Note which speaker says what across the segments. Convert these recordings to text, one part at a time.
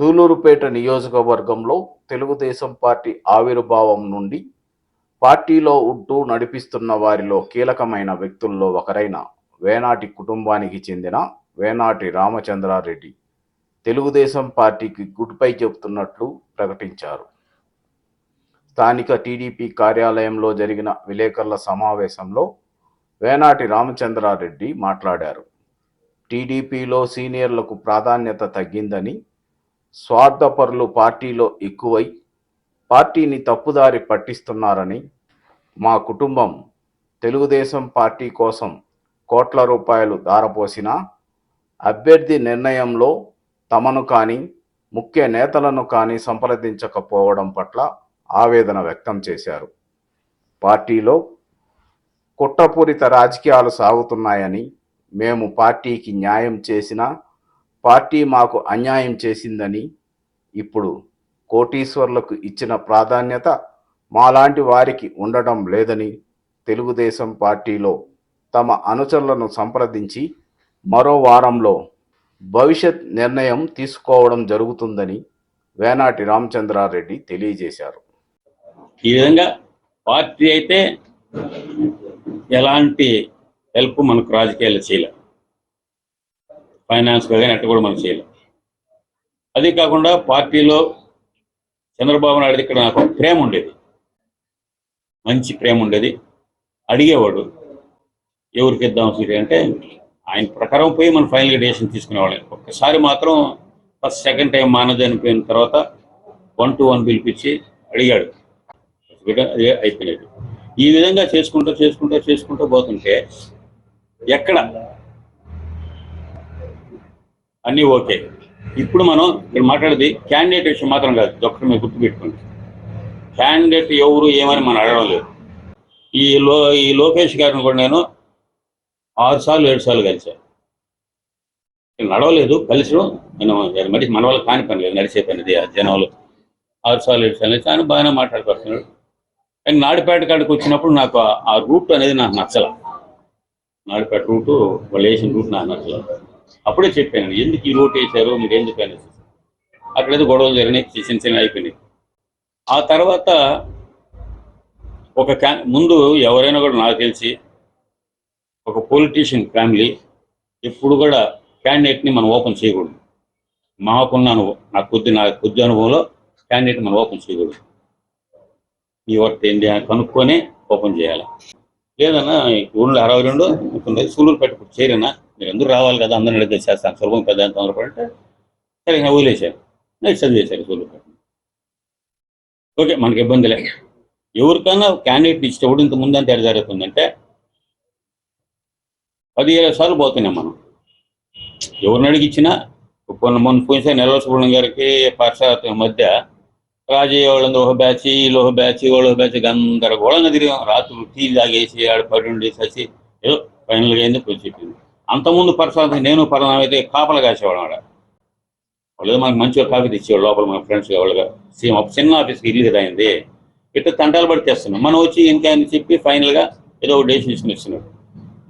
Speaker 1: సూలూరుపేట నియోజకవర్గంలో తెలుగుదేశం పార్టీ ఆవిర్భావం నుండి పార్టీలో ఉంటూ నడిపిస్తున్న వారిలో కీలకమైన వ్యక్తుల్లో ఒకరైన వేనాటి కుటుంబానికి చెందిన వేనాటి రామచంద్రారెడ్డి తెలుగుదేశం పార్టీకి గుడ్ బై చెబుతున్నట్లు ప్రకటించారు. స్థానిక టీడీపీ కార్యాలయంలో జరిగిన విలేకరుల సమావేశంలో వేనాటి రామచంద్రారెడ్డి మాట్లాడారు. టీడీపీలో సీనియర్లకు ప్రాధాన్యత తగ్గిందని స్వార్థపరులు పార్టీలో ఎక్కువై పార్టీని తప్పుదారి పట్టిస్తున్నారని మా కుటుంబం తెలుగుదేశం పార్టీ కోసం కోట్ల రూపాయలు దారపోసిన అభ్యర్థి నిర్ణయంలో తమను కానీ ముఖ్య నేతలను కానీ సంప్రదించకపోవడం పట్ల ఆవేదన వ్యక్తం చేశారు. పార్టీలో కుట్రపూరిత రాజకీయాలు సాగుతున్నాయని మేము పార్టీకి న్యాయం చేసినా పార్టీ మాకు అన్యాయం చేసిందని ఇప్పుడు కోటీశ్వర్లకు ఇచ్చిన ప్రాధాన్యత మాలాంటి వారికి ఉండడం లేదని తెలుగుదేశం పార్టీలో తమ అనుచరులను సంప్రదించి మరో వారంలో భవిష్యత్ నిర్ణయం తీసుకోవడం జరుగుతుందని వేనాటి రామచంద్రారెడ్డి తెలియజేశారు.
Speaker 2: ఈ విధంగా పార్టీ అయితే ఎలాంటి హెల్ప్ మనకు రాజకీయాలు చేయలేదు. ఫైనాన్స్గా కానీ అట్టు కూడా మనం చేయలేం. అదే కాకుండా పార్టీలో చంద్రబాబు నాయుడు ఇక్కడ నాకు ప్రేమ ఉండేది. మంచి ప్రేమ ఉండేది. అడిగేవాడు ఎవరికి ఇద్దాం సీట్ అంటే ఆయన ప్రకారం పోయి మనం ఫైనల్గా డెసిషన్ తీసుకునేవాళ్ళం. ఒక్కసారి మాత్రం ఫస్ట్ సెకండ్ టైం మానది అనిపోయిన తర్వాత వన్ టు వన్ పిలిపించి అడిగాడు. అది అయిపోయినది ఈ విధంగా చేసుకుంటూ చేసుకుంటూ చేసుకుంటూ పోతుంటే ఎక్కడ అన్నీ ఓకే. ఇప్పుడు మనం ఇక్కడ మాట్లాడేది క్యాండిడేట్ విషయం మాత్రం కాదు. ఒక్కటి మీరు గుర్తుపెట్టుకోండి. క్యాండిడేట్ ఎవరు ఏమని మనం అడగడం లేదు. ఈ లో ఈ లోకేష్ గారిని కూడా నేను ఆరు సార్లు ఏడు సార్లు కలిశాను. నడవలేదు కలిసడం నేను మరి మన వాళ్ళు కాని పని లేదు నడిచే పని ఇది జనాలు. ఆరు సార్లు ఏడు సార్లు ఆయన బాగానే మాట్లాడుకొస్తున్నాడు కానీ నాడిపేట కాడికి వచ్చినప్పుడు నాకు ఆ- రూట్ అనేది నాకు నచ్చల. నాడిపేట రూటు వాళ్ళు వేసిన రూట్ నాకు నచ్చలేదు అప్పుడే చెప్పాను ఎందుకు ఈ రూట్ వేశారు? మీరు ఎందుకు అనేసి అక్కడైతే గొడవలు జరిగినాయి చిన్న చిన్న అయిపోయినాయి. ఆ తర్వాత ఒక క్యా ముందు ఎవరైనా కూడా నాకు తెలిసి ఒక పొలిటీషియన్ ఫ్యామిలీ ఎప్పుడు కూడా క్యాండిడేట్ని మనం ఓపెన్ చేయకూడదు. మాకున్న అనుభవం నా కొద్ది నా కొద్ది అనుభవంలో క్యాండిడేట్ మనం ఓపెన్ చేయకూడదు. ఈ వర్త్ ఏంటి అని కనుక్కొని ఓపెన్ చేయాలి. లేదన్నా ఊళ్ళో అరవై రెండు ఉంటుంది సూళ్ళూరు పెట్టుకుంటు చేరినా మీరు ఎందుకు రావాలి కదా అందరిని అడిగితే చేస్తాను సులభం పెద్ద ఎంత తొందరపడంటే సరే ఇంకా వదిలేశాను. నేను చదివేశాను సూళ్ళూరు పెట్టు. ఓకే మనకి ఇబ్బంది లేదు. ఎవరికైనా క్యాండిడేట్ ఇచ్చేటప్పుడు ఇంత ముందంత ఎడ జరుగుతుందంటే పది ఇరవై సార్లు పోతున్నాం మనం. ఎవరిని అడిగిచ్చినా మొన్న పోయినసారి నెలవ సుబ్రహ్మణ్యం గారికి పాఠశాల మధ్య రాజయ్య ఒక బ్యాచ్ వీళ్ళు ఒక బ్యాచ్ వాళ్ళు ఒక బ్యాచ్ గందరగోళంగా తిరిగాం రాత్రులు టీ తాగేసి ఆడ పడి ఉండేసి వచ్చి ఏదో ఫైనల్గా అయింది చెప్పింది. అంతకుముందు పరిసరాలు నేను పలానా అయితే కాపలు కాసేవాడు ఆడ. వాళ్ళు మనకు మంచిగా కాఫీ తెచ్చేవాడు లోపల మన ఫ్రెండ్స్ వాళ్ళగా. సేమ్ చిన్న ఆఫీస్కి ఇల్లు కదా అయింది ఇట్లా తంటాలు పడి తెస్తున్నాం. మనం వచ్చి ఇంకా అని చెప్పి ఫైనల్గా ఏదో ఒక డెసిషన్ ఇస్తున్నాడు.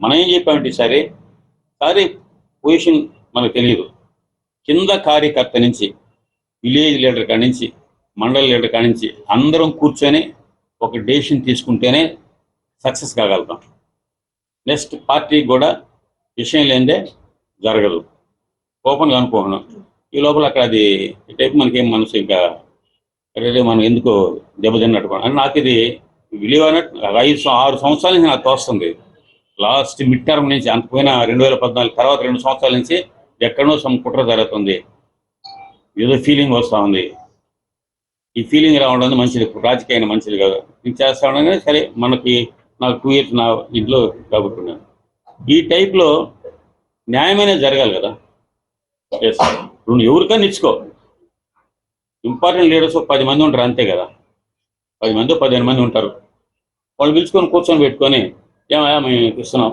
Speaker 2: మనం ఏం చెప్పామంటే సరే సారీ పొజిషన్ మనకు తెలియదు కింద కార్యకర్త నుంచి విలేజ్ లీడర్ కాడి నుంచి మండల లీడర్ కానించి నుంచి అందరం కూర్చొని ఒక డెసిషన్ తీసుకుంటేనే సక్సెస్ కాగలుగుతాం. నెక్స్ట్ పార్టీకి కూడా విషయం లేదే జరగదు. ఓపెన్గా అనుకోను. ఈ లోపల అక్కడ అది టైప్ మనకేం మనసు ఇంకా అరే మనం ఎందుకు దెబ్బతిన్నట్టు అని నాకు ఇది విలువ ఐదు ఆరు సంవత్సరాల నుంచి నాకు తోస్తుంది. లాస్ట్ మిడ్ టర్మ్ నుంచి అంతపోయిన రెండు వేల పద్నాలుగు తర్వాత రెండు సంవత్సరాల నుంచి ఎక్కడో సమ్ కుట్ర జరుగుతుంది. ఏదో ఫీలింగ్ వస్తూ ఉంది. ఈ ఫీలింగ్ రావడం మంచిది. రాజకీయ మంచిది కాదు. నేను చేస్తా ఉండగానే సరే మనకి నాకు టూ ఇయర్స్ నా ఇంట్లో కాబట్టున్నాను ఈ టైప్లో న్యాయమైన జరగాలి కదా. ఎస్ నువ్వు ఎవరికైనా ఇచ్చుకో. ఇంపార్టెంట్ లీడర్స్ ఒక పది మంది ఉంటారు అంతే కదా. పది మంది పదిహేను మంది ఉంటారు. వాళ్ళు పిలుచుకొని కూర్చొని పెట్టుకొని ఏమయ్యా మేము ఇస్తున్నాం.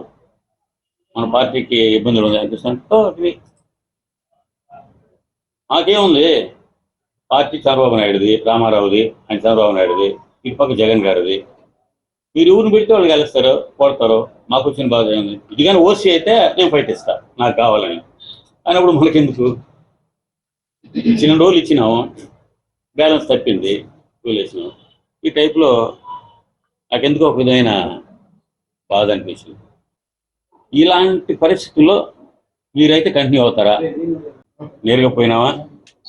Speaker 2: మన పార్టీకి ఇబ్బందులు ఉన్నాయి. అనిపిస్తున్నాం మాకేముంది? పార్టీ చంద్రబాబు నాయుడుది రామారావుది ఆయన చంద్రబాబు నాయుడుది ఇటుపక్క జగన్ గారిది. మీరు ఊరిని పెడితే వాళ్ళు గెలుస్తారు కొడతారు మాకు వచ్చిన బాధ ఏంది ఇది కానీ ఓసీ అయితే నేను ఫైట్ ఇస్తా నాకు కావాలని. అయినప్పుడు మనకెందుకు? ఇచ్చిన రోజులు ఇచ్చినాము బ్యాలెన్స్ తప్పింది రోజులు వేసినాం ఈ టైప్లో నాకెందుకో ఒక విధమైన బాధ అనిపించింది. ఇలాంటి పరిస్థితుల్లో మీరైతే కంటిన్యూ అవుతారా? నేరుగా పోయినావా?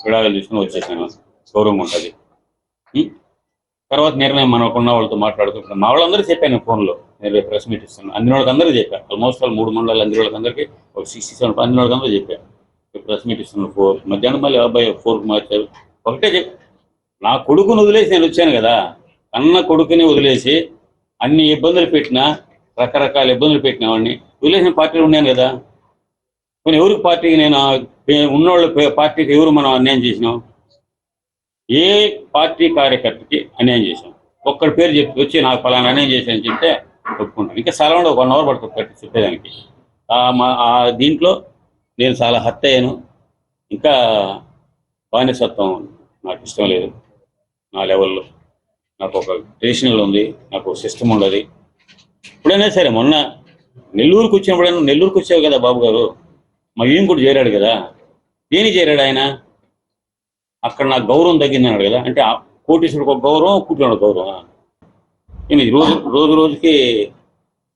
Speaker 2: విడాకులు తీసుకుని వచ్చేసాను. షోరూమ్ ఉంటుంది. తర్వాత నిర్ణయం కొన్న వాళ్ళతో మాట్లాడుకుంటున్నాం. మా వాళ్ళందరూ చెప్పాను ఫోన్లో. నేను రేపు ప్రెస్ మీట్ ఇస్తాను. అన్ని వాళ్ళకి అందరూ చెప్పాను ఆల్మోస్ట్ వాళ్ళు మూడు మండలాలు అన్ని వాళ్ళకి అందరికీ ఒక సిక్స్టీ సెవెన్ అన్ని వాళ్ళకందరూ చెప్పాను రేపు ప్రెస్ మీట్ ఇస్తున్నాను ఫోర్. మధ్యాహ్నం మళ్ళీ అబ్బాయి ఫోర్కి మార్చారు. ఒకటే చెప్పి నా కొడుకుని వదిలేసి నేను వచ్చాను కదా. అన్న కొడుకుని వదిలేసి అన్ని ఇబ్బందులు పెట్టినా రకరకాల ఇబ్బందులు పెట్టిన వాడిని వదిలేసిన పార్టీలో ఉన్నాను కదా. కొన్ని ఎవరికి పార్టీకి నేను ఉన్నోళ్ళ పే- పార్టీకి ఎవరు మనం అన్యాయం చేసినాం? ఏ పార్టీ కార్యకర్తకి అన్యాయం చేసాం ఒక్కడి పేరు చెప్పి వచ్చి నాకు ఫలానా అన్యాయం చేశాను చెప్తే ఒప్పుకుంటాను. ఇంకా సెలవులో ఒక వన్ అవర్ పడుతుంది చెప్పేదానికి. ఆ దీంట్లో నేను చాలా హత్య అయ్యాను. ఇంకా బానిసత్వం నాకు ఇష్టం లేదు. నా లెవెల్లో నాకు ఒక ట్రెడిషనల్ ఉంది నాకు సిస్టమ్ ఉండదు. ఇప్పుడైనా సరే మొన్న నెల్లూరుకు వచ్చినప్పుడైనా నెల్లూరుకు వచ్చావు కదా బాబు గారు? మా ఏం కూడా చేరాడు కదా. దేని చేరాడు ఆయన? అక్కడ నాకు గౌరవం తగ్గిందన్నాడు కదా. అంటే ఆ కోటీశ్వరుడికి ఒక గౌరవం కూర్చున్నాడు గౌరవం ఇది రోజు రోజు రోజుకి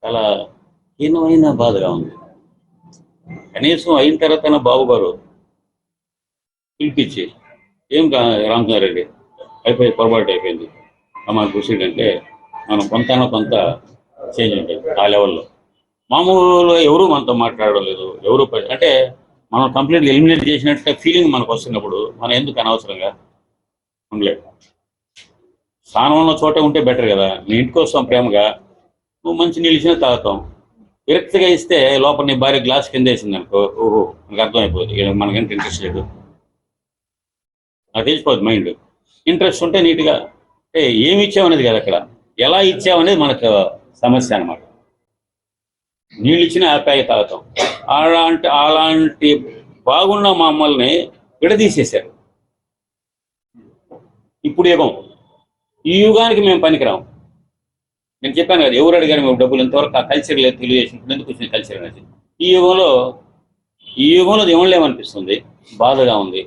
Speaker 2: చాలా హీనమైన బాధగా ఉంది. కనీసం అయిన తర్వాత బాబు గారు పిలిపించి ఏం రా- రామచంద్రారెడ్డి అయిపోయి పొరపాటు అయిపోయింది. అమ్మ కృషి అంటే మనం కొంత కొంత చేంజ్ ఉంటుంది ఆ లెవెల్లో. మామూలుగా ఎవరు మనతో మాట్లాడడం లేదు. ఎవరు అంటే మనం కంప్లీట్లీ ఎలిమినేట్ చేసినట్టే ఫీలింగ్ మనకు వస్తున్నప్పుడు మనం ఎందుకు అనవసరంగా ఉండలేదు స్థానం ఉన్న చోట ఉంటే బెటర్ కదా. మీ ఇంటికి వస్తాం ప్రేమగా. నువ్వు మంచి నిలిచిన తాగుతాం. విరక్తిగా ఇస్తే లోపల నీ భార్య గ్లాస్ కింద వేసింది అనుకో ఓహో మనకు అర్థమైపోతుంది మనకంటే ఇంట్రెస్ట్ లేదు. నాకు తెలిసిపోద్ది మైండ్ ఇంట్రెస్ట్ ఉంటే నీట్గా అంటే ఏమి ఇచ్చామనేది కదా అక్కడ. ఎలా ఇచ్చామనేది మనకు సమస్య అన్నమాట. నీళ్ళు ఇచ్చిన ఆప్యాయ తాగుతాం. అలాంటి అలాంటి బాగున్న మమ్మల్ని విడదీసేశారు. ఇప్పుడు యుగం ఈ యుగానికి మేము పనికిరాము నేను చెప్పాను కదా ఎవరు అడిగారు మేము డబ్బులు ఇంతవరకు ఆ కల్చర్ లేదు తెలియజేసి ఇప్పుడు ఎందుకు వచ్చిన కల్చర్ అనేది? ఈ యుగంలో ఈ యుగంలో ఏమనిపిస్తుంది? బాధగా ఉంది.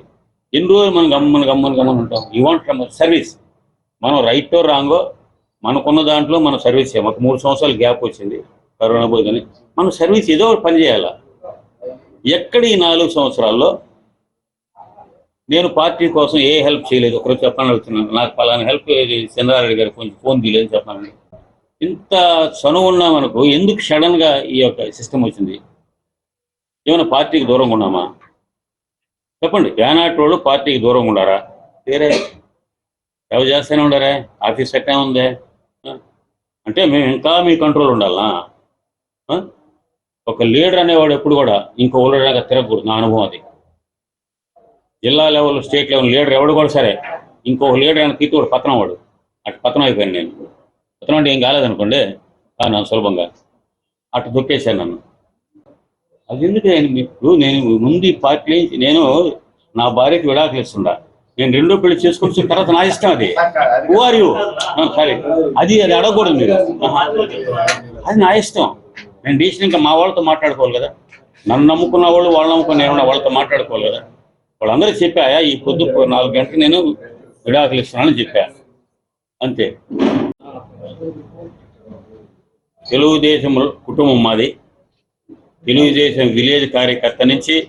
Speaker 2: ఎన్ని రోజులు మనం గమ్మని గమ్మని గమ్మని ఉంటాం? యూ వాంట్ సర్వీస్ మనం రైటో రాంగో మనకున్న దాంట్లో మనం సర్వీస్ చేయాలి ఒక మూడు సంవత్సరాలు గ్యాప్ వచ్చింది. కరోనా పోయి కానీ మనం సర్వీస్ ఏదో ఒకటి పని చేయాలా? ఎక్కడ ఈ నాలుగు సంవత్సరాల్లో నేను పార్టీ కోసం ఏ హెల్ప్ చేయలేదు? ఒకరోజు చెప్పాలని అడుగుతున్నాను. నాకు పలానా హెల్ప్ చంద్రారెడ్డి గారు కొంచెం ఫోన్ తీయలేదు చెప్పాలని. ఇంత చనువు ఉన్నా మనకు ఎందుకు సడన్గా ఈ యొక్క సిస్టమ్ వచ్చింది? ఏమైనా పార్టీకి దూరంగా ఉన్నామా? చెప్పండి. ఏనాటి వాళ్ళు పార్టీకి దూరంగా ఉండారా? వేరే ఎవరు చేస్తూనే ఉండారా? ఆఫీస్ ఎట్టే ఉందే? అంటే మేము ఇంకా మీ కంట్రోల్ ఉండాలా? ఒక లీడర్ అనేవాడు ఎప్పుడు కూడా ఇంకో ఊళ్ళగా తిరగకూడదు నా అనుభవం అది. జిల్లా లెవెల్ స్టేట్ లెవెల్ లీడర్ ఎవడు కూడా సరే ఇంకో లీడర్ అయిన తీర్చి పతనం వాడు. అటు పతనం అయిపోయాను నేను. పతనం అంటే ఏం కాలేదనుకోండి ఆ, సులభంగా. అటు దొక్కేశాను నన్ను. అది ఎందుకు నేను ఇప్పుడు నేను ముందు ఈ పార్టీ నేను నా భార్యకి విడాకులు ఇస్తుండా. నేను రెండో పెళ్ళి చేసుకొని తర్వాత నా ఇష్టం అది. హూ ఆర్ యూ సరే అది అది అడగకూడదు మీరు. అది నా ఇష్టం. నేను డీసెంట్ ఇంకా మా వాళ్ళతో మాట్లాడుకోవాలి కదా. నన్ను నమ్ముకున్న వాళ్ళు వాళ్ళు నమ్ముకున్న నేను వాళ్ళతో మాట్లాడుకోవాలి కదా. వాళ్ళందరూ చెప్పాయా ఈ పొద్దు నాలుగు గంటలు నేను విడాకులు ఇస్తున్నానని చెప్పా. అంతే. తెలుగుదేశం కుటుంబం మాది. తెలుగుదేశం విలేజ్ కార్యకర్త నుంచి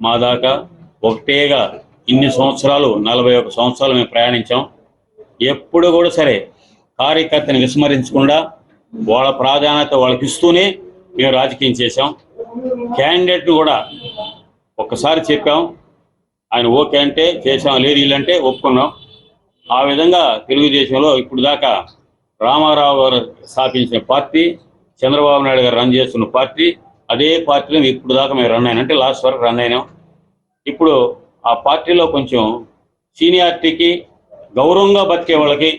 Speaker 2: మా దాకా ఒకటేగా ఇన్ని సంవత్సరాలు నలభై ఒక సంవత్సరాలు మేము ప్రయాణించాం. ఎప్పుడు కూడా సరే కార్యకర్తని విస్మరించకుండా వాళ్ళ ప్రాధాన్యత వాళ్ళకి ఇస్తూనే మేము రాజకీయం చేశాం. క్యాండిడేట్ కూడా ఒక్కసారి చెప్పాం. ఆయన ఓకే అంటే చేసాం లేదు వీళ్ళంటే ఒప్పుకున్నాం. ఆ విధంగా తెలుగుదేశంలో ఇప్పుడు దాకా రామారావు గారు స్థాపించిన పార్టీ చంద్రబాబు నాయుడు గారు రన్ చేస్తున్న పార్టీ అదే పార్టీలో ఇప్పుడు దాకా మేము రన్ అయినా. అంటే లాస్ట్ వరకు రన్ అయినాం. ఇప్పుడు ఆ పార్టీలో కొంచెం సీనియారిటీకి గౌరవంగా బతికే వాళ్ళకి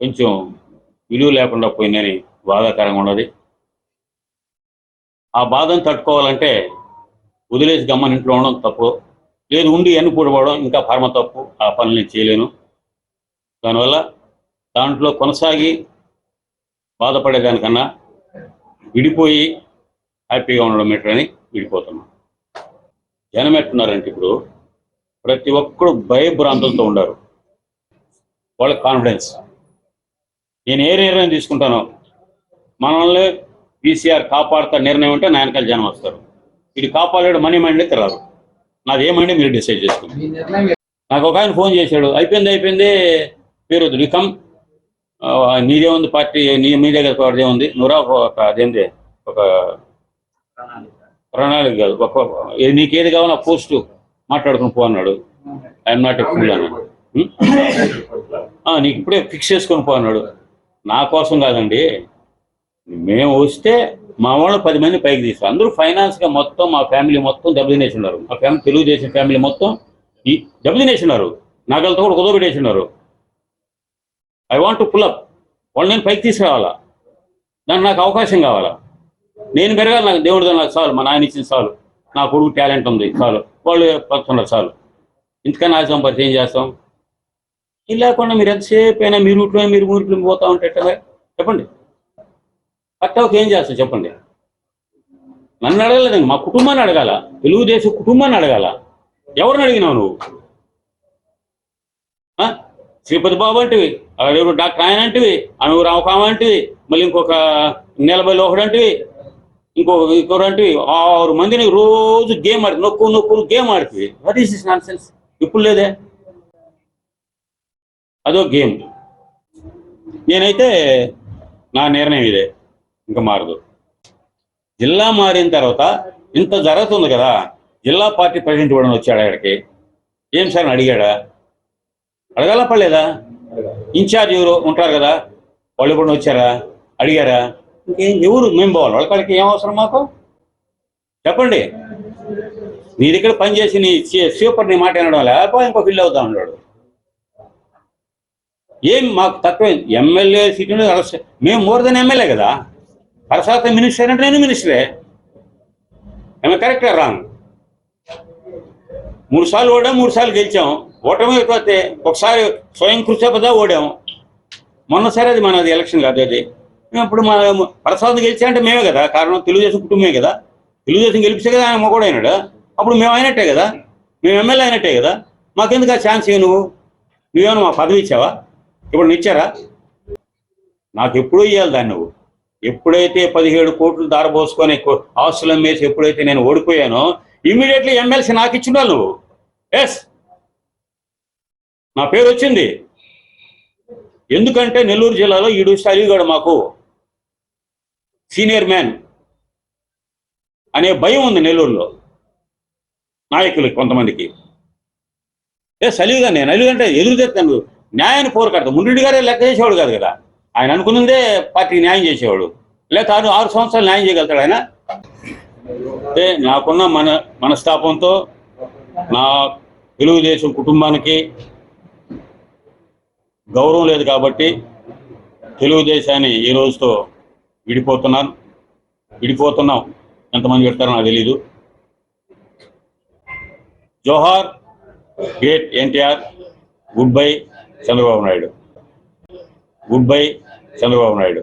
Speaker 2: కొంచెం విలువ లేకుండా పోయిందని బాధాకరంగా ఉన్నది. ఆ బాధను తట్టుకోవాలంటే వదిలేసి గమ్మని ఇంట్లో ఉండడం తప్పు. లేదు ఉండి ఎన్ను పూడబడడం ఇంకా పరమ తప్పు. ఆ పనులు నేను చేయలేను. దానివల్ల దాంట్లో కొనసాగి బాధపడేదానికన్నా విడిపోయి హ్యాపీగా ఉండడం బెటర్ అని విడిపోతున్నాం జనం ఎట్టున్నారంటే ఇప్పుడు ప్రతి ఒక్కరు భయభ్రాంతులతో ఉండరు. వాళ్ళ కాన్ఫిడెన్స్. నేను ఏ నిర్ణయం తీసుకుంటానో మనల్ని పీసీఆర్ కాపాడుతా నిర్ణయం అంటే నా వెనకాల జనం వస్తారు. ఇది కాపాడాడు మనీ మైండ్ అయితే రాదు నాది ఏమండి మీరు డిసైడ్ చేసుకోండి నాకు ఒక ఆయన ఫోన్ చేశాడు. అయిపోయింది అయిపోయింది పేరు రికమ్ నీదే ఉంది పార్టీ నీ మీదే కదా పార్టీ ఉంది. నువ్వురా ఒక అదేంది? ఒక ప్రణాళిక కాదు. ఒక నీకేది కావాలో ఆ పోస్ట్ మాట్లాడుకుని పో అన్నాడు. ఐఎమ్ నాట్ ఎ ఫుల్ అన్నాడు. నీకు ఇప్పుడే ఫిక్స్ చేసుకొని పో అన్నాడు. నా కోసం కాదండి. మేము వస్తే మా వాళ్ళు పది మంది పైకి తీస్తారు. అందరూ ఫైనాన్స్గా మొత్తం మా ఫ్యామిలీ మొత్తం దెబ్బతినేసి ఉన్నారు. మా ఫ్యామిలీ తెలుగుదేశం ఫ్యామిలీ మొత్తం ఈ దెబ్బతినేసి ఉన్నారు. నగలతో కూడా కుదవబెట్టేసి ఉన్నారు. ఐ వాంట్ టు పుల్అప్ వాళ్ళు నేను పైకి తీసుకురావాలా? దానికి నాకు అవకాశం కావాలా? నేను పెరగాలి నాకు దేవుడితో నాకు చాలు. మా నాయన ఇచ్చిన చాలు. నా కొడుకు టాలెంట్ ఉంది చాలు. వాళ్ళు పడుతున్నారు చాలు. ఇంతకన్నా ఆశ సంపాదించి ఏం చేస్తాం? ఇది లేకుండా మీరు ఎంతసేపు అయినా మీ రూట్లో మీరు ఊరిలో పోతా ఉంటే చెప్పండి. పట్టావుకి ఏం చేస్తాం చెప్పండి. నన్ను అడగలేదు మా కుటుంబాన్ని అడగాల తెలుగుదేశం కుటుంబాన్ని అడగాల. ఎవరిని అడిగినావు నువ్వు? ఆ? శ్రీపతి బాబు అంటివి ఎవరు డాక్టర్ ఆయన అంటివి ఆమె రామకామ అంటివి మళ్ళీ ఇంకొక నిలబై ఒకటి అంటివి ఇంకో ఇంకోరు అంటివి ఆరు మందిని రోజు గేమ్ ఆడి నొక్కు నొక్కు గేమ్ ఆడుతుంది what is this nonsense ఇప్పుడు లేదే? అదో గేమ్. నేనైతే నా నిర్ణయం ఇదే. ఇంకా మారదు. జిల్లా మారిన తర్వాత ఇంత జరుగుతుంది కదా జిల్లా పార్టీ ప్రెసిడెంట్ కూడా వచ్చాడు అక్కడికి ఏం సార్ అని అడిగాడా? అడగాల పడలేదా ఇన్ఛార్జ్ ఎవరు? ఉంటారు కదా. వాళ్ళు కూడా వచ్చారా? అడిగారా? ఇంకేం? ఎవరు? మేము పోవాలి. వాళ్ళకి ఏం అవసరం మాకు? చెప్పండి. నీ దగ్గర పనిచేసి నీ సూపర్ నీ మాట అనడం లేకపోతే ఇంకో ఫిల్ అవుతా ఉన్నాడు ఏం మాకు తక్కువ? ఎమ్మెల్యే సీటు మేము మోర్ దెన్ ఎమ్మెల్యే కదా. పరసాత మినిస్టర్ అంటే నేను మినిస్టరే. ఏమో కరెక్ట్ రాంగ్ మూడు సార్లు ఓడాం మూడు సార్లు గెలిచాం. ఓటమి అయిపోతే ఒకసారి స్వయం కృషిపదా ఓడాం. మొన్నసారి అది మనది ఎలక్షన్ కాదు అది. మేము ఇప్పుడు మన ప్రసాద్ గెలిచా అంటే మేమే కదా. కారణం తెలుగుదేశం కుటుంబమే కదా. తెలుగుదేశం గెలిపిస్తే కదా ఆయన మొగోడు అయినాడు. అప్పుడు మేము అయినట్టే కదా. మేము ఎమ్మెల్యే అయినట్టే కదా. మాకెందుకు ఆ ఛాన్స్ ఇవ్వు నువ్వు? నువ్వేమో మా పదవి ఇచ్చావా? ఇప్పుడు నువ్వు ఇచ్చారా? నాకు ఎప్పుడూ ఇవ్వాలి దాన్ని నువ్వు. ఎప్పుడైతే పదిహేడు కోట్లు దారబోసుకొని ఆస్తులు అమ్మేసి ఎప్పుడైతే నేను ఓడిపోయానో ఇమీడియట్లీ ఎమ్మెల్సీ నాకు ఇచ్చిండాలి నువ్వు. ఎస్ నా పేరు వచ్చింది. ఎందుకంటే నెల్లూరు జిల్లాలో ఈడు అలిగాడు మాకు సీనియర్ మ్యాన్ అనే భయం ఉంది నెల్లూరులో. నాయకులకి కొంతమందికి. ఏ సలిగా నేను అలీగంటే ఎదురు తెస్తాను న్యాయాన్ని పోరుకడతాను ముండ్రెడ్డి గారే లెక్క చేసేవాడు కాదు కదా. ఆయన అనుకున్నదే పార్టీకి న్యాయం చేసేవాడు. లేక ఆరు ఆరు సంవత్సరాలు న్యాయం చేయగలుగుతాడు ఆయన. అంటే నాకున్న మన మనస్తాపంతో నా తెలుగుదేశం కుటుంబానికి గౌరవం లేదు కాబట్టి తెలుగుదేశాన్ని ఈ రోజుతో విడిపోతున్నాను. విడిపోతున్నాం. ఎంతమంది పెడతారో నాకు తెలీదు. జోహార్ great NTR good bye Chandrababu Naidu. Good bye Chandrababu Naidu.